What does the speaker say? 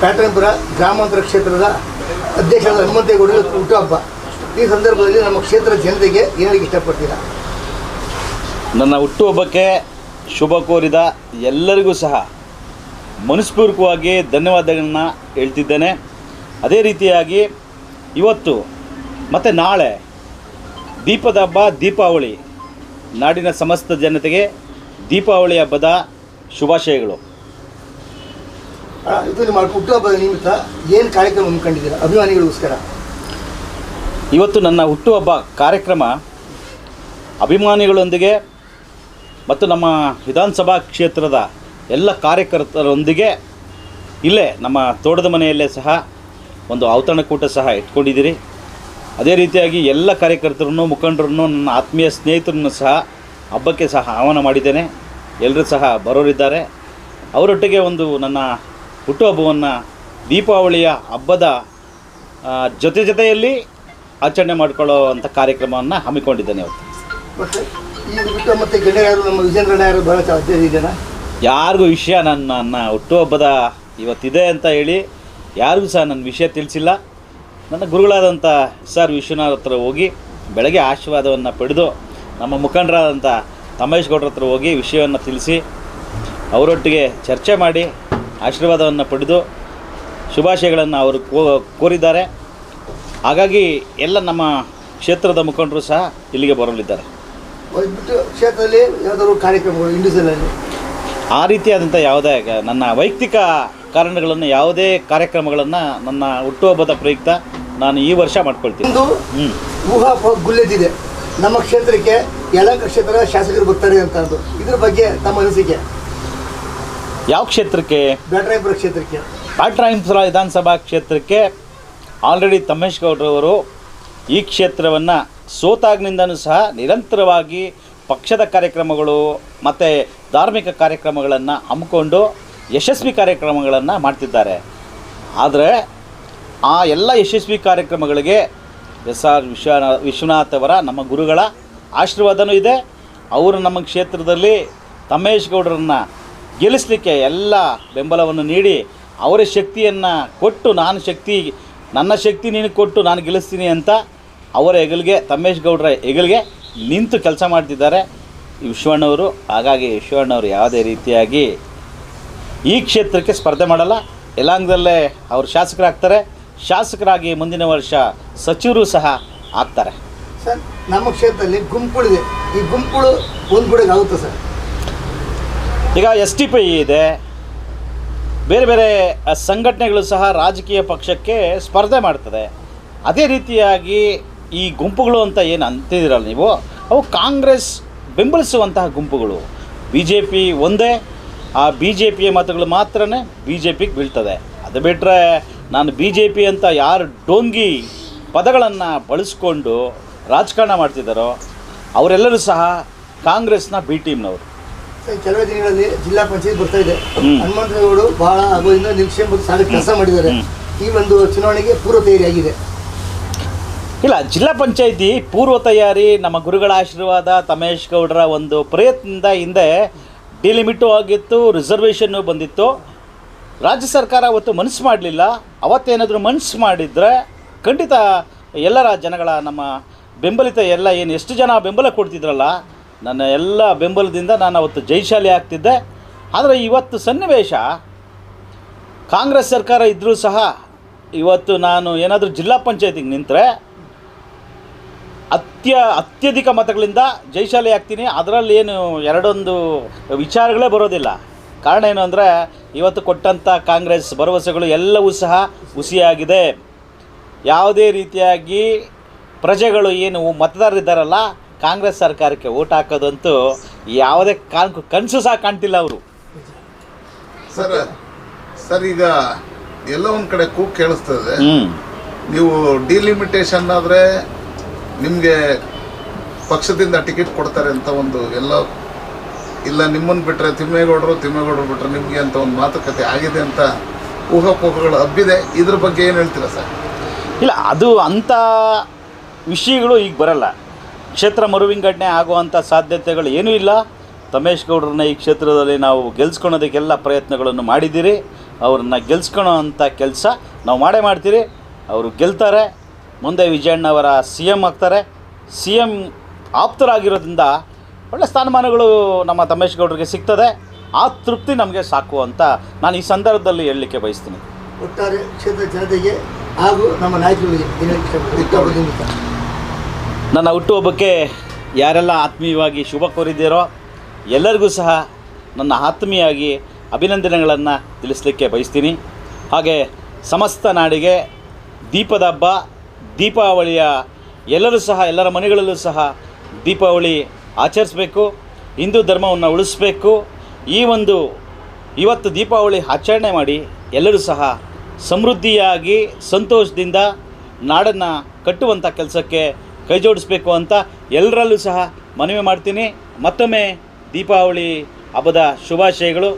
ಪ್ಯಾಟರ್ನ್ಪುರ ಗ್ರಾಮಾಂತರ ಕ್ಷೇತ್ರದ ಅಧ್ಯಕ್ಷರಾದ ಹನುಮಂತೇಗೌಡರು ಹುಟ್ಟುಹಬ್ಬ ಈ ಸಂದರ್ಭದಲ್ಲಿ ನಮ್ಮ ಕ್ಷೇತ್ರ ಜನತೆಗೆ ಏನಕ್ಕೆ ಇಷ್ಟಪಡ್ತೀರಾ? ನನ್ನ ಹುಟ್ಟುಹಬ್ಬಕ್ಕೆ ಶುಭ ಕೋರಿದ ಎಲ್ಲರಿಗೂ ಸಹ ಮನಸ್ಪೂರ್ವಕವಾಗಿ ಧನ್ಯವಾದಗಳನ್ನು ಹೇಳ್ತಿದ್ದೇನೆ. ಅದೇ ರೀತಿಯಾಗಿ ಇವತ್ತು ಮತ್ತು ನಾಳೆ ದೀಪದ ಹಬ್ಬ, ದೀಪಾವಳಿ. ನಾಡಿನ ಸಮಸ್ತ ಜನತೆಗೆ ದೀಪಾವಳಿ ಹಬ್ಬದ ಶುಭಾಶಯಗಳು. ಇದು ಮಾಡಿ ನಿಮಿತ್ತ ಏನು ಕಾರ್ಯಕ್ರಮ ಹಮ್ಮಿಕೊಂಡಿದ್ದೀರಾ? ಅಭಿಮಾನಿಗಳಿಗೋಸ್ಕರ. ಇವತ್ತು ನನ್ನ ಹುಟ್ಟುಹಬ್ಬ ಕಾರ್ಯಕ್ರಮ ಅಭಿಮಾನಿಗಳೊಂದಿಗೆ ಮತ್ತು ನಮ್ಮ ವಿಧಾನಸಭಾ ಕ್ಷೇತ್ರದ ಎಲ್ಲ ಕಾರ್ಯಕರ್ತರೊಂದಿಗೆ ಇಲ್ಲೇ ನಮ್ಮ ತೋಟದ ಮನೆಯಲ್ಲೇ ಸಹ ಒಂದು ಔತಣಕೂಟ ಸಹ ಇಟ್ಕೊಂಡಿದ್ದೀರಿ. ಅದೇ ರೀತಿಯಾಗಿ ಎಲ್ಲ ಕಾರ್ಯಕರ್ತರನ್ನು, ಮುಖಂಡರನ್ನು, ನನ್ನ ಆತ್ಮೀಯ ಸ್ನೇಹಿತರನ್ನು ಸಹ ಹಬ್ಬಕ್ಕೆ ಸಹ ಆಹ್ವಾನ ಮಾಡಿದ್ದೇನೆ. ಎಲ್ಲರೂ ಸಹ ಬರೋರಿದ್ದಾರೆ. ಅವರೊಟ್ಟಿಗೆ ಒಂದು ನನ್ನ ಹುಟ್ಟುಹಬ್ಬವನ್ನು ದೀಪಾವಳಿಯ ಹಬ್ಬದ ಜೊತೆ ಜೊತೆಯಲ್ಲಿ ಆಚರಣೆ ಮಾಡಿಕೊಳ್ಳೋ ಅಂಥ ಕಾರ್ಯಕ್ರಮವನ್ನು ಹಮ್ಮಿಕೊಂಡಿದ್ದೇನೆ ಇವತ್ತು. ಮತ್ತು ನಮ್ಮ ಯಾರಿಗೂ ವಿಷಯ ನನ್ನ ನನ್ನ ಹುಟ್ಟುಹಬ್ಬದ ಇವತ್ತಿದೆ ಅಂತ ಹೇಳಿ ಯಾರಿಗೂ ಸಹ ನನ್ನ ವಿಷಯ ತಿಳಿಸಿಲ್ಲ. ನನ್ನ ಗುರುಗಳಾದಂಥ ಎಸ್ ಆರ್ ವಿಶ್ವನಾಥ್ ಹತ್ರ ಹೋಗಿ ಬೆಳಗ್ಗೆ ಆಶೀರ್ವಾದವನ್ನು ಪಡೆದು ನಮ್ಮ ಮುಖಂಡರಾದಂಥ ತಮೇಶ್ ಗೌಡ್ರ ಹತ್ರ ಹೋಗಿ ವಿಷಯವನ್ನು ತಿಳಿಸಿ ಅವರೊಟ್ಟಿಗೆ ಚರ್ಚೆ ಮಾಡಿ ಆಶೀರ್ವಾದವನ್ನು ಪಡೆದು ಶುಭಾಶಯಗಳನ್ನು ಅವರು ಕೋರಿದ್ದಾರೆ. ಹಾಗಾಗಿ ಎಲ್ಲ ನಮ್ಮ ಕ್ಷೇತ್ರದ ಮುಖಂಡರು ಸಹ ಇಲ್ಲಿಗೆ ಬರಲಿದ್ದಾರೆ. ಕ್ಷೇತ್ರದಲ್ಲಿ ಯಾವುದಾದ್ರು ಕಾರ್ಯಕ್ರಮಗಳು ಆ ರೀತಿಯಾದಂಥ ಯಾವುದೇ ನನ್ನ ವೈಯಕ್ತಿಕ ಕಾರಣಗಳನ್ನು ಯಾವುದೇ ಕಾರ್ಯಕ್ರಮಗಳನ್ನು ನನ್ನ ಹುಟ್ಟುಹಬ್ಬದ ಪ್ರಯುಕ್ತ ನಾನು ಈ ವರ್ಷ ಮಾಡ್ಕೊಳ್ತೀನಿ. ಗುಲ್ಲೆದಿದೆ ನಮ್ಮ ಕ್ಷೇತ್ರಕ್ಕೆ ಯಲಂಕ ಕ್ಷೇತ್ರ ಶಾಸಕರು ಬರ್ತಾರೆ ಅಂತ ಇದ್ರ ಬಗ್ಗೆ ತಮ್ಮ ಅನಿಸಿಕೆ? ಯಾವ ಕ್ಷೇತ್ರಕ್ಕೆ? ಬ್ಯಾಟರಾಯಪುರ ಕ್ಷೇತ್ರಕ್ಕೆ. ವಿಧಾನಸಭಾ ಕ್ಷೇತ್ರಕ್ಕೆ ಆಲ್ರೆಡಿ ತಮೇಶ್ ಗೌಡ್ರವರು ಈ ಕ್ಷೇತ್ರವನ್ನು ಸೋತಾಗ್ನಿಂದನೂ ಸಹ ನಿರಂತರವಾಗಿ ಪಕ್ಷದ ಕಾರ್ಯಕ್ರಮಗಳು ಮತ್ತು ಧಾರ್ಮಿಕ ಕಾರ್ಯಕ್ರಮಗಳನ್ನು ಹಮ್ಮಿಕೊಂಡು ಯಶಸ್ವಿ ಕಾರ್ಯಕ್ರಮಗಳನ್ನು ಮಾಡ್ತಿದ್ದಾರೆ. ಆದರೆ ಆ ಎಲ್ಲ ಯಶಸ್ವಿ ಕಾರ್ಯಕ್ರಮಗಳಿಗೆ ಎಸ್ ಆರ್ ವಿಶ್ವನಾ ವಿಶ್ವನಾಥ್ ಅವರ ನಮ್ಮ ಗುರುಗಳ ಆಶೀರ್ವಾದನೂ ಇದೆ. ಅವರು ನಮ್ಮ ಕ್ಷೇತ್ರದಲ್ಲಿ ತಮೇಶ್ ಗೌಡರನ್ನು ಗೆಲ್ಲಿಸಲಿಕ್ಕೆ ಎಲ್ಲ ಬೆಂಬಲವನ್ನು ನೀಡಿ ಅವರ ಶಕ್ತಿಯನ್ನು ಕೊಟ್ಟು ನಾನು ಶಕ್ತಿ, ನನ್ನ ಶಕ್ತಿ ನಿನಗೆ ಕೊಟ್ಟು ನಾನು ಗೆಲ್ಲಿಸ್ತೀನಿ ಅಂತ ಅವರ ಹೆಗಲಿಗೆ ತಮೇಶ್ ಗೌಡರ ಹೆಗಲಿಗೆ ನಿಂತು ಕೆಲಸ ಮಾಡ್ತಿದ್ದಾರೆ. ವಿಶ್ವಣ್ಣವರು, ಹಾಗಾಗಿ ವಿಶ್ವಣ್ಣವರು ಯಾವುದೇ ರೀತಿಯಾಗಿ ಈ ಕ್ಷೇತ್ರಕ್ಕೆ ಸ್ಪರ್ಧೆ ಮಾಡಲ್ಲ. ಯಲಾಂಗದಲ್ಲೇ ಅವರು ಶಾಸಕರಾಗ್ತಾರೆ. ಶಾಸಕರಾಗಿ ಮುಂದಿನ ವರ್ಷ ಸಚಿವರು ಸಹ ಆಗ್ತಾರೆ. ಸರ್, ನಮ್ಮ ಕ್ಷೇತ್ರದಲ್ಲಿ ಗುಂಪುಗಳಿದೆ. ಈ ಗುಂಪುಗಳು ಗುಡಿಗೆ ಆಗುತ್ತೆ ಸರ್? ಈಗ ಎಸ್ ಟಿ ಪಿ ಇದೆ. ಬೇರೆ ಬೇರೆ ಸಂಘಟನೆಗಳು ಸಹ ರಾಜಕೀಯ ಪಕ್ಷಕ್ಕೆ ಸ್ಪರ್ಧೆ ಮಾಡ್ತದೆ. ಅದೇ ರೀತಿಯಾಗಿ ಈ ಗುಂಪುಗಳು ಅಂತ ಏನು ಅಂತಿದ್ದೀರಲ್ಲ ನೀವು? ಅವು ಕಾಂಗ್ರೆಸ್ ಬೆಂಬಲಿಸುವಂತಹ ಗುಂಪುಗಳು. ಬಿ ಜೆ ಪಿ ಒಂದೇ, ಆ ಬಿ ಜೆ ಪಿಯ ಮತಗಳು ಮಾತ್ರ ಬಿ ಜೆ ಪಿಗೆ ಬೀಳ್ತದೆ. ಅದು ಬಿಟ್ಟರೆ ನಾನು ಬಿ ಜೆ ಪಿ ಅಂತ ಯಾರು ಡೋಂಗಿ ಪದಗಳನ್ನು ಬಳಸ್ಕೊಂಡು ರಾಜಕಾರಣ ಮಾಡ್ತಿದ್ದಾರೋ, ಅವರೆಲ್ಲರೂ ಸಹ ಕಾಂಗ್ರೆಸ್ನ ಬಿ ಟೀಮ್ನವರು. ಕೆಲವೇ ದಿನಗಳಲ್ಲಿ ಜಿಲ್ಲಾ ಪಂಚಾಯತ್ ಬರ್ತಾ ಇದೆ. ಹನುಮಂತೇಗೌಡರು ಬಹಳ ಅಗೋದಿಂದ ನಿರೀಕ್ಷೆ ಮತ್ತು ಸಾಲ ಕೆಲಸ ಮಾಡಿದ್ದಾರೆ. ಈ ಒಂದು ಚುನಾವಣೆಗೆ ಪೂರ್ವ ತಯಾರಿ ಆಗಿದೆ ಇಲ್ಲ ಜಿಲ್ಲಾ ಪಂಚಾಯಿತಿ ಪೂರ್ವ ತಯಾರಿ ನಮ್ಮ ಗುರುಗಳ ಆಶೀರ್ವಾದ ತಮೇಶ್ ಗೌಡರ ಒಂದು ಪ್ರಯತ್ನದಿಂದ ಹಿಂದೆ ಡಿಲಿಮಿಟು ಆಗಿತ್ತು ರಿಸರ್ವೇಷನ್ನು ಬಂದಿತ್ತು. ರಾಜ್ಯ ಸರ್ಕಾರ ಅವತ್ತು ಮನಸ್ಸು ಮಾಡಲಿಲ್ಲ. ಅವತ್ತೇನಾದರೂ ಮನಸ್ಸು ಮಾಡಿದರೆ ಖಂಡಿತ ಎಲ್ಲರ ಜನಗಳ ನಮ್ಮ ಬೆಂಬಲಿತ ಎಲ್ಲ ಏನು ಎಷ್ಟು ಜನ ಬೆಂಬಲ ಕೊಡ್ತಿದ್ರಲ್ಲ ನನ್ನ ಎಲ್ಲ ಬೆಂಬಲದಿಂದ ನಾನು ಅವತ್ತು ಜೈಶಾಲಿ ಆಗ್ತಿದ್ದೆ. ಆದರೆ ಇವತ್ತು ಸನ್ನಿವೇಶ, ಕಾಂಗ್ರೆಸ್ ಸರ್ಕಾರ ಇದ್ದರೂ ಸಹ ಇವತ್ತು ನಾನು ಏನಾದರೂ ಜಿಲ್ಲಾ ಪಂಚಾಯತಿಗೆ ನಿಂತರೆ ಅತ್ಯ, ಅತ್ಯಧಿಕ ಮತಗಳಿಂದ ಜೈಶಾಲಿ ಆಗ್ತೀನಿ. ಅದರಲ್ಲಿ ಏನು ಎರಡೊಂದು ವಿಚಾರಗಳೇ ಬರೋದಿಲ್ಲ. ಕಾರಣ ಏನು ಅಂದರೆ ಇವತ್ತು ಕೊಟ್ಟಂಥ ಕಾಂಗ್ರೆಸ್ ಭರವಸೆಗಳು ಎಲ್ಲವೂ ಸಹ ಹುಸಿಯಾಗಿದೆ. ಯಾವುದೇ ರೀತಿಯಾಗಿ ಪ್ರಜೆಗಳು ಏನು ಮತದಾರರಿದ್ದಾರಲ್ಲ ಕಾಂಗ್ರೆಸ್ ಸರ್ಕಾರಕ್ಕೆ ಓಟ್ ಹಾಕೋದಂತೂ ಯಾವುದೇ ಕಾನ್ ಕನಸು ಸಹ ಕಾಣ್ತಿಲ್ಲ ಅವರು. ಸರ್ ಸರ್ ಈಗ ಎಲ್ಲ ಒಂದ್ ಕಡೆ ಕೂಗ್ ಕೇಳಿಸ್ತದೆ. ನೀವು ಡಿಲಿಮಿಟೇಷನ್ ಆದ್ರೆ ನಿಮ್ಗೆ ಪಕ್ಷದಿಂದ ಟಿಕೆಟ್ ಕೊಡ್ತಾರೆ ಅಂತ ಒಂದು ಎಲ್ಲ ಇಲ್ಲ ನಿಮ್ಮನ್ನು ಬಿಟ್ರೆ ತಿಮ್ಮೇಗೌಡರು ತಿಮ್ಮೇಗೌಡರು ಬಿಟ್ರೆ ನಿಮ್ಗೆ ಅಂತ ಒಂದು ಮಾತುಕತೆ ಆಗಿದೆ ಅಂತ ಊಹಾಪೋಹಗಳು ಹಬ್ಬಿದೆ. ಇದ್ರ ಬಗ್ಗೆ ಏನು ಹೇಳ್ತೀರಾ ಸರ್? ಇಲ್ಲ ಅದು ಅಂಥ ವಿಷಯಗಳು ಈಗ ಬರಲ್ಲ. ಕ್ಷೇತ್ರ ಮರುವಿಂಗಡಣೆ ಆಗುವಂಥ ಸಾಧ್ಯತೆಗಳು ಏನೂ ಇಲ್ಲ. ತಮೇಶ್ ಗೌಡ್ರನ್ನ ಈ ಕ್ಷೇತ್ರದಲ್ಲಿ ನಾವು ಗೆಲ್ಸ್ಕೊಳೋದಕ್ಕೆಲ್ಲ ಪ್ರಯತ್ನಗಳನ್ನು ಮಾಡಿದ್ದೀರಿ. ಅವ್ರನ್ನ ಗೆಲ್ಸ್ಕೊಳೋ ಅಂಥ ಕೆಲಸ ನಾವು ಮಾಡೇ ಮಾಡ್ತೀರಿ. ಅವರು ಗೆಲ್ತಾರೆ. ಮುಂದೆ ವಿಜಯಣ್ಣವರ ಸಿ ಎಂ ಆಗ್ತಾರೆ. ಸಿ ಎಂ ಆಪ್ತರಾಗಿರೋದ್ರಿಂದ ಒಳ್ಳೆ ಸ್ಥಾನಮಾನಗಳು ನಮ್ಮ ತಮೇಶ್ ಗೌಡ್ರಿಗೆ ಸಿಗ್ತದೆ. ಆ ತೃಪ್ತಿ ನಮಗೆ ಸಾಕು ಅಂತ ನಾನು ಈ ಸಂದರ್ಭದಲ್ಲಿ ಹೇಳಲಿಕ್ಕೆ ಬಯಸ್ತೀನಿ. ಒಟ್ಟಾರೆ ಕ್ಷೇತ್ರ ಜನತೆಗೆ ಹಾಗೂ ನಮ್ಮ ನಾಯಕರಿಗೆ ಏನು ಹೇಳಕ್ಕೆ ಇಷ್ಟಪಡ್ತೀನಿ ಹುಟ್ಟುಹಬ್ಬದ ನಿಮಿತ್ತ ನನ್ನ ಹುಟ್ಟುಹಬ್ಬಕ್ಕೆ ಯಾರೆಲ್ಲ ಆತ್ಮೀಯವಾಗಿ ಶುಭ ಕೋರಿದ್ದೀರೋ ಎಲ್ಲರಿಗೂ ಸಹ ನನ್ನ ಆತ್ಮೀಯಾಗಿ ಅಭಿನಂದನೆಗಳನ್ನು ತಿಳಿಸ್ಲಿಕ್ಕೆ ಬಯಸ್ತೀನಿ. ಹಾಗೆ ಸಮಸ್ತ ನಾಡಿಗೆ ದೀಪದ ಹಬ್ಬ, ದೀಪಾವಳಿಯ ಎಲ್ಲರೂ ಸಹ, ಎಲ್ಲರ ಮನೆಗಳಲ್ಲೂ ಸಹ ದೀಪಾವಳಿ ಆಚರಿಸಬೇಕು, ಹಿಂದೂ ಧರ್ಮವನ್ನು ಉಳಿಸ್ಬೇಕು. ಈ ಒಂದು ಇವತ್ತು ದೀಪಾವಳಿ ಆಚರಣೆ ಮಾಡಿ ಎಲ್ಲರೂ ಸಹ ಸಮೃದ್ಧಿಯಾಗಿ, ಸಂತೋಷದಿಂದ ನಾಡನ್ನು ಕಟ್ಟುವಂಥ ಕೆಲಸಕ್ಕೆ ಕೈ ಜೋಡಿಸ್ಬೇಕು ಅಂತ ಎಲ್ಲರಲ್ಲೂ ಸಹ ಮನವಿ ಮಾಡ್ತೀನಿ. ಮತ್ತೊಮ್ಮೆ ದೀಪಾವಳಿ ಹಬ್ಬದ ಶುಭಾಶಯಗಳು.